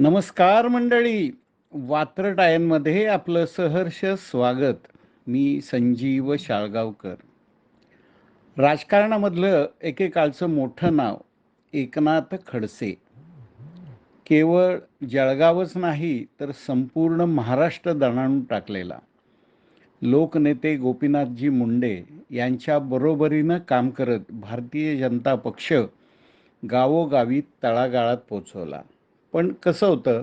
नमस्कार मंडळी. वात्रटायनमध्ये आपलं सहर्ष स्वागत. मी संजीव शाळगावकर. राजकारणामधलं एकेकाळचं मोठं नाव एकनाथ खडसे. केवळ जळगावच नाही तर संपूर्ण महाराष्ट्र दणाणून टाकलेला. लोकनेते गोपीनाथजी मुंडे यांच्या बरोबरीनं काम करत भारतीय जनता पक्ष गावोगावी तळागाळात पोचवला. पण कसं होतं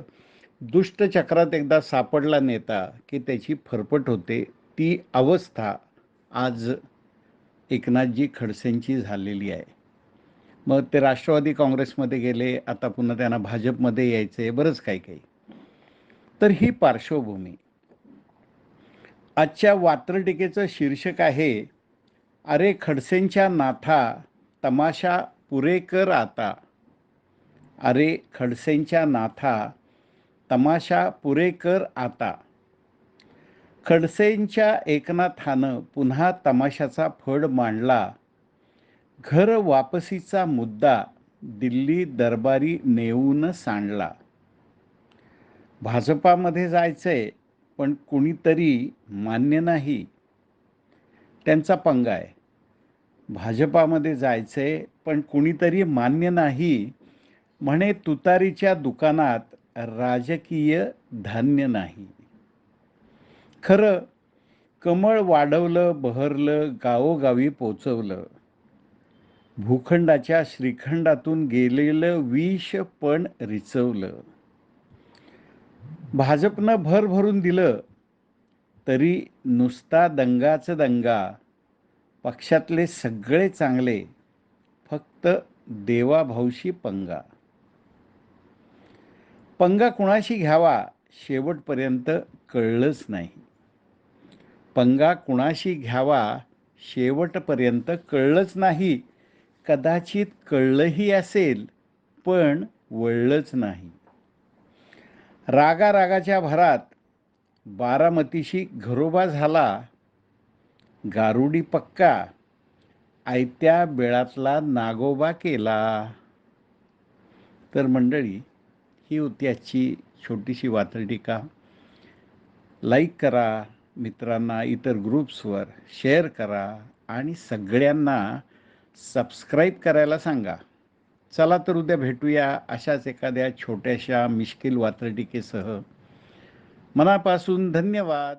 दुष्टचक्रात एकदा सापडला नेता की त्याची फरफट होते ती अवस्था आज एकनाथजी खडसेंची झालेली आहे. मग ते राष्ट्रवादी काँग्रेसमध्ये गेले आता पुन्हा त्यांना भाजपमध्ये यायचे बरंच काही काही. तर ही पार्श्वभूमी. आजच्या वात्रटिकेचं शीर्षक आहे अरे खडसेंच्या नाथा तमाशा पुरेकर आता. अरे खडसेंच्या नाथा तमाशा पुरेकर आता. खडसेंच्या एकनाथानं पुन्हा तमाशाचा फड मांडला. घर वापसीचा मुद्दा दिल्ली दरबारी नेऊन सांडला. भाजपामध्ये जायचंय पण कुणीतरी मान्य नाही. त्यांचा पंगा आहे. भाजपामध्ये जायचंय पण कुणीतरी मान्य नाही. म्हणे तुतारीच्या दुकानात राजकीय धान्य नाही. खरं कमळ वाढवलं बहरलं गावोगावी पोचवलं. भूखंडाच्या श्रीखंडातून गेलेलं विष पण रिचवलं. भाजपनं भर भरून दिलं तरी नुसता दंगाच दंगा. पक्षातले सगळे चांगले फक्त देवाभाऊशी पंगा. पंगा कुणाशी घ्यावा शेवटपर्यंत कळलंच नाही. पंगा कुणाशी घ्यावा शेवटपर्यंत कळलंच नाही. कदाचित कळलंही असेल पण वळलंच नाही. रागा रागाच्या भरात बारामतीशी घरोबा झाला. गारुडी पक्का आयत्या बेळातला नागोबा केला. तर मंडळी ही होती आजची छोटीशी वात्रटिका लाईक करा मित्रांना इतर ग्रुप्सवर शेअर करा आणि सगळ्यांना सबस्क्राईब करायला सांगा. चला तर उद्या भेटूया अशाच एखाद्या छोट्याशा मिश्किल वात्रटिकेसह मनापासून धन्यवाद.